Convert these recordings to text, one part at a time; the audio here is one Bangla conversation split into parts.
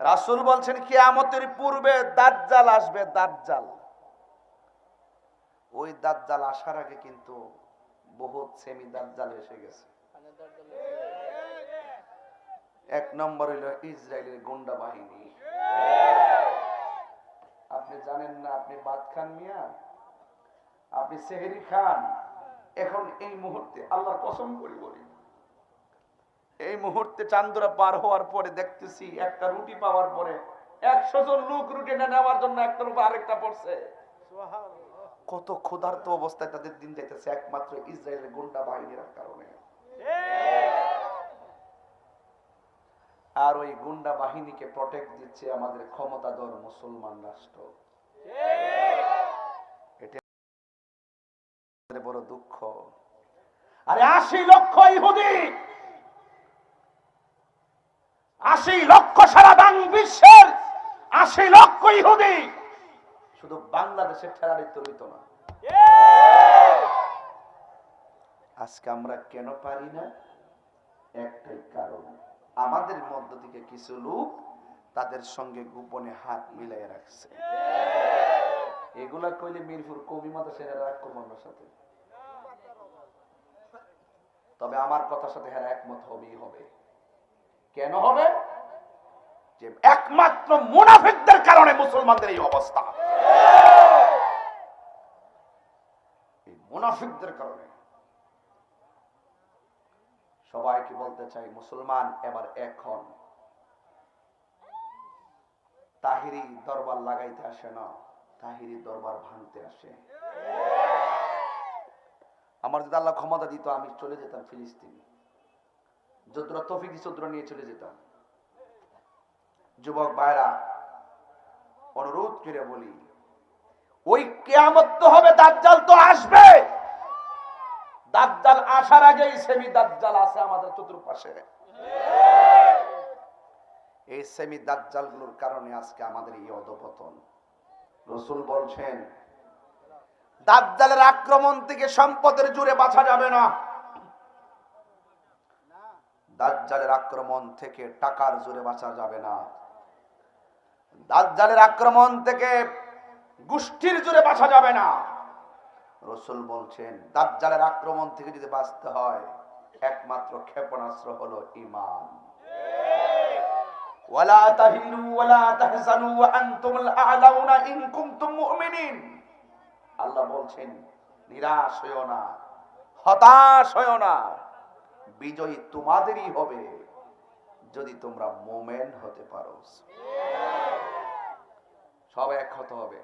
রাসূল বলছেন, কিয়ামতের পূর্বে দাজ্জাল আসবে, দাজ্জাল। ওই দাজ্জাল আসার আগে কিন্তু বহুত সেমি দাজ্জাল এসে গেছে। এক নম্বর হইল ইসরায়েলের গুন্ডা বাহিনী। আপনি জানেন না, আপনি বাদ খান মিয়া, আপনি সেহেরি খান। এখন এই মুহূর্তে আল্লাহর কসম করি বলি এই মুহূর্তে চান্দুরা পার হওয়ার পরে দেখতেছি একটা রুটি পাওয়ার পরে একশো জন লোক রুটি না নেওয়ার জন্য একটার উপর আরেকটা পড়ছে। কত ক্ষুধার্ত অবস্থায় তাদের দিন যাইতেছে একমাত্র ইসরায়েলের গুন্ডা বাহিনীর কারণে। আর ওই গুন্ডা বাহিনীকে প্রটেক্ট দিচ্ছে আমাদের ক্ষমতাধর মুসলমান রাষ্ট্র। এটা বড় দুঃখ। আরে আশি লক্ষ ইহুদি আশি লক্ষ সারা বাং বিশ্বের আশি লক্ষ ইহুদি। শুধু বাংলাদেশের ঠেলারি তরিত না। আজকে আমরা কেন পারি না? একটাই কারণ, আমাদের মধ্য থেকে কিছু লোক তাদের সঙ্গে গোপনে হাত মিলাই রাখছে। এগুলা কইলে মিরপুর কবি মাদ্রাসা রাগ করব সাথে। তবে আমার কথার সাথে হ্যাঁ একমত হবেই হবে। কেন হবে? যে একমাত্র মুনাফিকদের কারণে মুসলমানদের এই অবস্থা। মুনাফিকদের কারণে। সবাইকে বলতে চাই, মুসলমান এবার এখন। তাহিরি দরবার লাগাইতে আসে না, তাহিরি দরবার ভাঙতে আসে। আমার যদি আল্লাহ ক্ষমতা দিত, আমি চলে যেতাম ফিলিস্তিন। যদ্রা তফিক চদ্রা নিয়ে চলে যেতাম। যুবক ভাইরা, অনুরোধ করে বলি, ওই কেয়ামত তো হবে, দাজ্জাল তো আসবে। দাজ্জাল আসার আগেই সেমি দাজ্জাল আছে আমাদের চতুর্পাশে। এই সেমি দাজ্জালগুলোর কারণে আজকে আমাদের এই অধপতন। রসুল বলছেন, দাজ্জালের আক্রমণ থেকে সম্পদের জুড়ে বাঁচা যাবে না। দাজ্জালের আক্রমণ থেকে টাকার জোরে বাঁচা যাবে না। দাজ্জালের আক্রমণ থেকে গোষ্ঠীর জোরে বাঁচা যাবে না। রসুল বলছেন, দাজ্জালের আক্রমণ থেকে যদি বাঁচতে হয়, একমাত্র ক্ষেপণাস্ত্র হলো ইমান ওয়ালা তাহিনু ওয়ালা আল্লাহ বলছেন, নিরাশ হইও না, হতাশ হইও না। বিজয়ী তোমাদেরই হবে যদি তোমরা মোমেন হতে পারো। সব এক হতে হবে।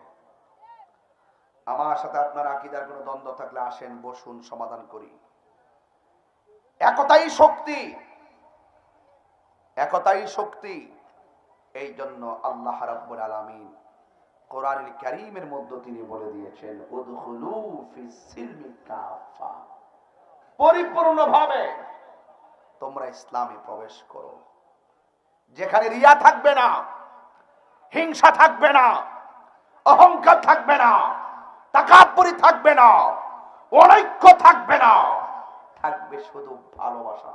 আমার সাথে আপনার আকিদার কোনো দ্বন্দ্ব থাকলে আসেন, বসুন, সমাধান করি। একতাই শক্তি। একতাই শক্তি। এই জন্য আল্লাহ রাব্বুল আলামিন কোরআনুল কারীমের মধ্যে তিনি বলে দিয়েছেন, উদখুলু ফিস সিলমি কাফা পরিপূর্ণভাবে তোমরা ইসলামে প্রবেশ করো। যেখানে রিয়া থাকবে না, হিংসা থাকবে না, অহংকার থাকবে না তাকাব্বরি থাকবে না, অনৈক্য থাকবে না, থাকবে শুধু ভালোবাসা।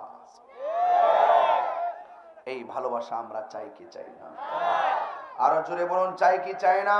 এই ভালোবাসা আমরা চাই কি চাই না? আরও জোরে বলুন, চাই কি চাই না?